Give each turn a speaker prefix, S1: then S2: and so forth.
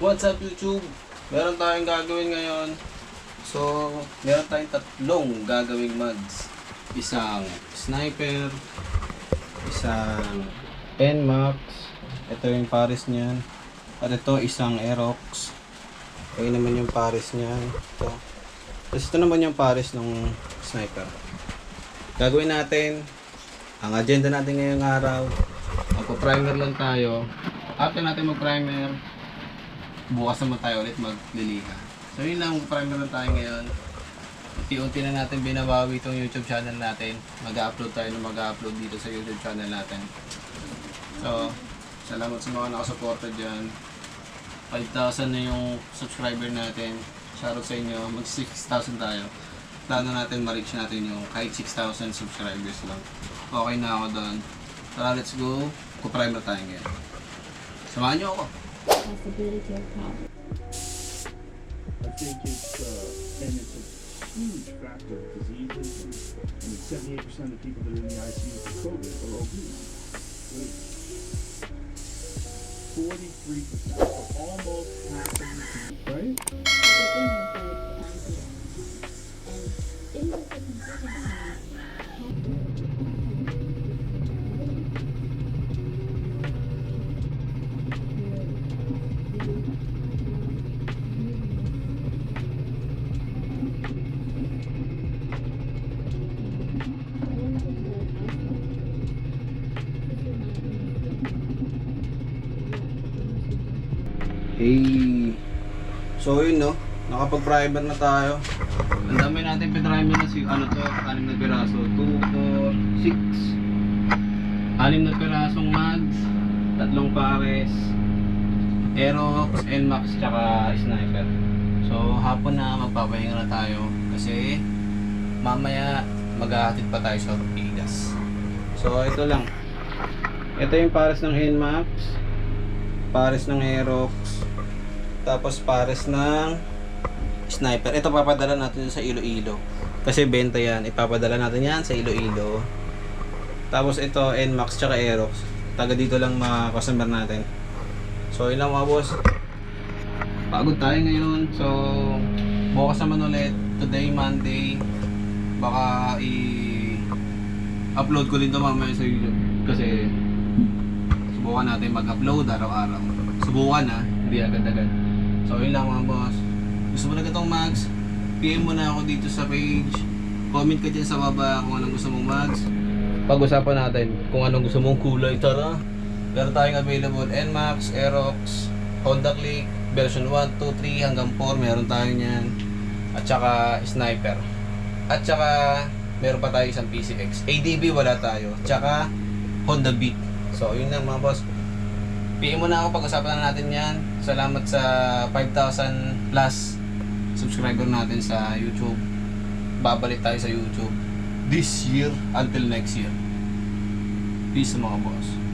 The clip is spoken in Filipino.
S1: What's up YouTube? Meron tayong gagawin ngayon. So, meron tayong tatlong gagawing mags. Isang sniper, isang Nmax, ito yung pares niyan. At ito isang Aerox. Ito naman yung pares niyan. Ito. Tapos ito naman yung pares ng sniper. Gagawin natin, ang agenda natin ngayong araw, magpo-primer lang tayo. After natin mag-primer, bukas naman tayo ulit magliliha. So yun lang, primer lang tayo ngayon. Unti-unti na natin binabawi itong YouTube channel natin. Mag-upload tayo ng mag-upload dito sa YouTube channel natin. So, salamat sa mga nakasuporta dyan. 5,000 na yung subscriber natin. Shoutout sa inyo. Mag 6,000 tayo. Plano natin ma-reach natin yung kahit 6,000 subscribers lang. Okay na ako doon. Tara, let's go. Kuprimer tayo ngayon. Samahan niyo ako.
S2: Possibility of problem.
S3: I think it's uh, and it's a huge factor of diseases, and, and 78% of the people that are in the ICU for COVID are obese. Forty-three percent, so almost half of the people, right?
S1: Hey. So yun no, nakapag-primer na tayo. Ang dami natin pinrimer na si ano to, anim na piraso. 2, 4, 6. Anim na pirasong mags, tatlong pares, Aerox, Nmax, tsaka Sniper. So hapon na magpapahinga na tayo kasi mamaya maghahatid pa tayo sa Ortigas. So ito lang. Ito yung pares ng Nmax, pares ng Aerox, tapos pares ng sniper. Ito papadala natin sa Iloilo. Kasi benta yan. Ipapadala natin yan sa Iloilo. Tapos ito Nmax tsaka Aerox. Taga dito lang mga customer natin. So yun lang mga boss. Pagod tayo ngayon. So bukas naman ulit. Today Monday. Baka i upload ko din to mamaya sa YouTube. Kasi subukan natin mag-upload araw-araw. Subukan ha, hindi agad-agad. So yun lang mga boss. Gusto mo na itong mags? PM mo na ako dito sa page. Comment ka dyan sa baba kung anong gusto mong mags. Pag-usapan natin kung anong gusto mong kulay. Tara! Meron tayong available NMAX, Aerox, Honda Click, version 1, 2, 3 hanggang 4. Meron tayo niyan. At saka Sniper. At saka meron pa tayo isang PCX. ADB wala tayo. Tsaka Honda Beat. So yun lang mga boss. PM mo na ako pag-usapan na natin yan. Salamat sa 5,000 plus subscriber natin sa YouTube. Babalik tayo sa YouTube this year until next year. Peace mga boss.